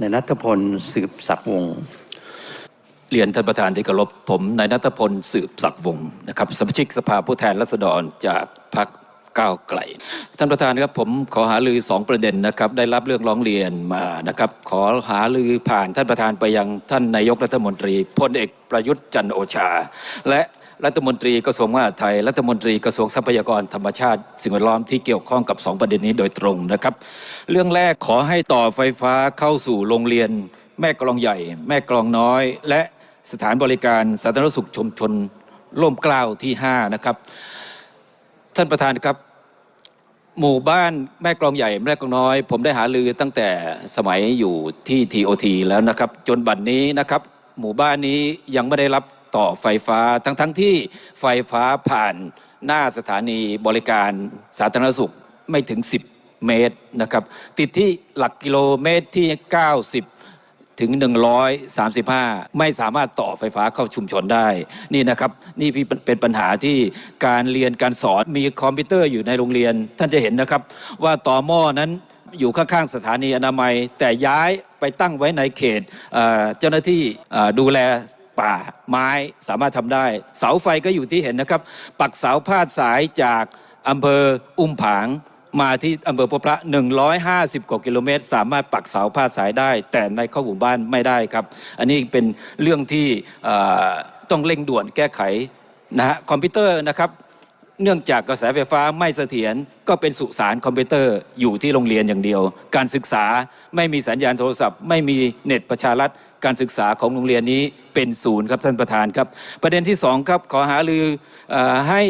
ในนัทพลสืบศักดิ์วงศ์เรียนท่านประธานที่เคารพผมนายนัทพลสืบศักดิ์วงศ์นะครับสมาชิกสภาผู้แทนราษฎรจากพรรคก้าวไกล ท่านประธานครับผมขอหารือสองประเด็นนะครับได้รับเรื่องร้องเรียนมานะครับ ขอหารือผ่านท่านประธานไปยังท่านนายกรัฐมนตรีพลเอกประยุทธ์จันโอชา และ รัฐมนตรีกระทรวงมหาดไทย รัฐมนตรีกระทรวงทรัพยากรธรรมชาติ สิ่งแวดล้อมที่เกี่ยวข้องกับสองประเด็นนี้โดยตรงนะครับ เรื่องแรกขอให้ต่อไฟฟ้าเข้าสู่โรงเรียน แม่กลองใหญ่ แม่กลองน้อย และสถานบริการสาธารณสุขชุมชนร่มกล้าวที่ 5 นะครับ ท่านประธานครับ หมู่บ้านแม่กลองใหญ่แม่กลองน้อย ผมได้หาลือตั้งแต่สมัยอยู่ที่ TOT แล้วนะครับ จนบัดนนี้นะครับ หมู่บ้านนี้ยังไม่ได้รับ ต่อไฟฟ้า ทั้งๆทที่ไฟฟ้าผ่านหน้าสถานีบริการสาธารณสุขไม่ถึง 10 เมตรนะครับ ติดที่หลักกิโลเมตรที่ 90 ถึง 135 ไม่สามารถต่อไฟฟ้าเข้าชุมชนได้ นี่นะครับ นี่เป็นปัญหาที่การเรียนการสอนมีคอมพิวเตอร์อยู่ในโรงเรียน ท่านจะเห็นนะครับ ว่าต่อหม้อนั้นอยู่ข้างๆสถานีอนามัย แต่ย้ายไปตั้งไว้ในเขตเจ้าหน้าที่ดูแล ป่าไม้สามารถทำได้ เสาไฟก็อยู่ที่เห็นนะครับ ปักเสาพาดสายจากอำเภออุ้มผางมาที่อำเภอพบพระ150 กว่ากิโลเมตร สามารถปักเสาพาดสายได้ แต่ในเข้าหมู่บ้านไม่ได้ครับ อันนี้เป็นเรื่องที่ต้องเร่งด่วนแก้ไขนะฮะคอมพิวเตอร์นะครับ เนื่องจากกระแสไฟฟ้าไม่เสถียรก็เป็นสุสานคอมพิวเตอร์อยู่ที่โรงเรียนอย่างเดียว การศึกษาไม่มีสัญญาณโทรศัพท์ ไม่มีเน็ตประชารัฐ การศึกษาของโรงเรียนนี้เป็นศูนย์ครับท่านประธานครับ ประเด็นที่สองครับขอหารือให้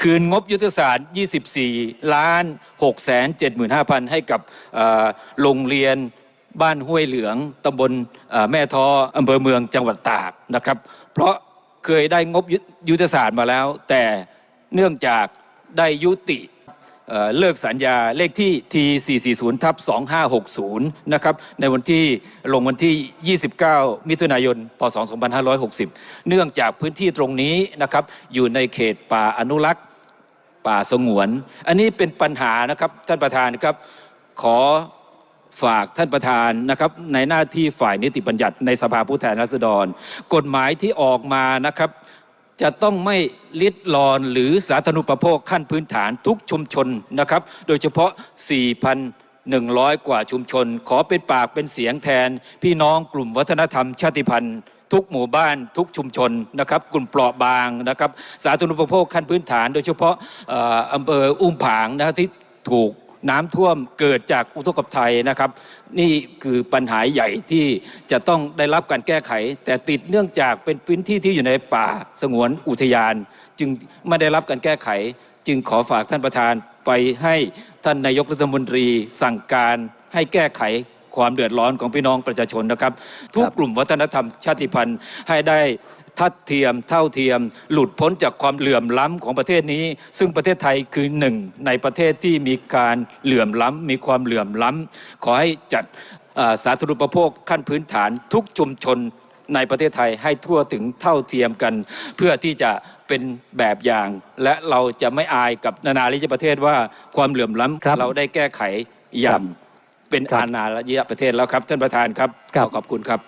คืนงบยุทธศาสตร์ 24 ล้าน6แสน75,000 ให้กับโรงเรียนบ้านห้วยเหลืองตำบลแม่ท้ออำเภอเมืองจังหวัดตากนะครับ เพราะ เคยได้งบยุทธศาสตร์มาแล้ว แต่เนื่องจากได้ยุติเเลิกสัญญาเลขที่ T440 ทับ2560 นะครับ ในวันที่ลงวันที่ 29 มิถุนายน พศ 2560 เนื่องจากพื้นที่ตรงนี้นะครับ อยู่ในเขตป่าอนุรักษ์ ป่าสงวน อันนี้เป็นปัญหานะครับ ท่านประธานครับ ขอ ฝากท่านประธานนะครับในหน้าที่ฝ่ายนิติบัญญัติในสภาผู้แทนราษฎร กฎหมายที่ออกมานะครับ จะต้องไม่ลิดรอนหรือสาธารณูปโภคขั้นพื้นฐานทุกชุมชนนะครับ โดยเฉพาะ 4,100 กว่าชุมชน ขอเป็นปากเป็นเสียงแทน พี่น้องกลุ่มวัฒนธรรมชาติพันธุ์ทุกหมู่บ้านทุกชุมชนนะครับ กลุ่มเปราะบางนะครับ สาธารณูปโภคขั้นพื้นฐาน โดยเฉพาะเอ่ออำเภออุ้มผางนะครับที่ถูก น้ำท่วมเกิดจากอุทกภัยนะครับ นี่คือปัญหาใหญ่ที่จะต้องได้รับการแก้ไข แต่ติดเนื่องจากเป็นพื้นที่ที่อยู่ในป่าสงวนอุทยาน จึงไม่ได้รับการแก้ไข จึงขอฝากท่านประธานไปให้ท่านนายกรัฐมนตรีสั่งการให้แก้ไข ความเดือดร้อนของพี่น้องประชาชนนะครับ ทุกกลุ่มวัฒนธรรมชาติพันธุ์ให้ได้ทัดเทียมเท่าเทียม หลุดพ้นจากความเหลื่อมล้ำของประเทศนี้ ซึ่งประเทศไทยคือหนึ่งในประเทศที่มีการเหลื่อมล้ำมีความเหลื่อมล้ำขอให้จัดเอ่อสาธารณูปโภคขั้นพื้นฐานทุกชุมชนในประเทศไทยให้ทั่วถึงเท่าเทียมกัน เพื่อที่จะเป็นแบบอย่าง และเราจะไม่อายกับนานาลิยประเทศว่าความเหลื่อมล้ครับำเราได้แก้ไขอย่าง เป็นครับอาณาลิยประเทศแล้วครับ ท่านประธานครับครัขบอขอบคุณครับ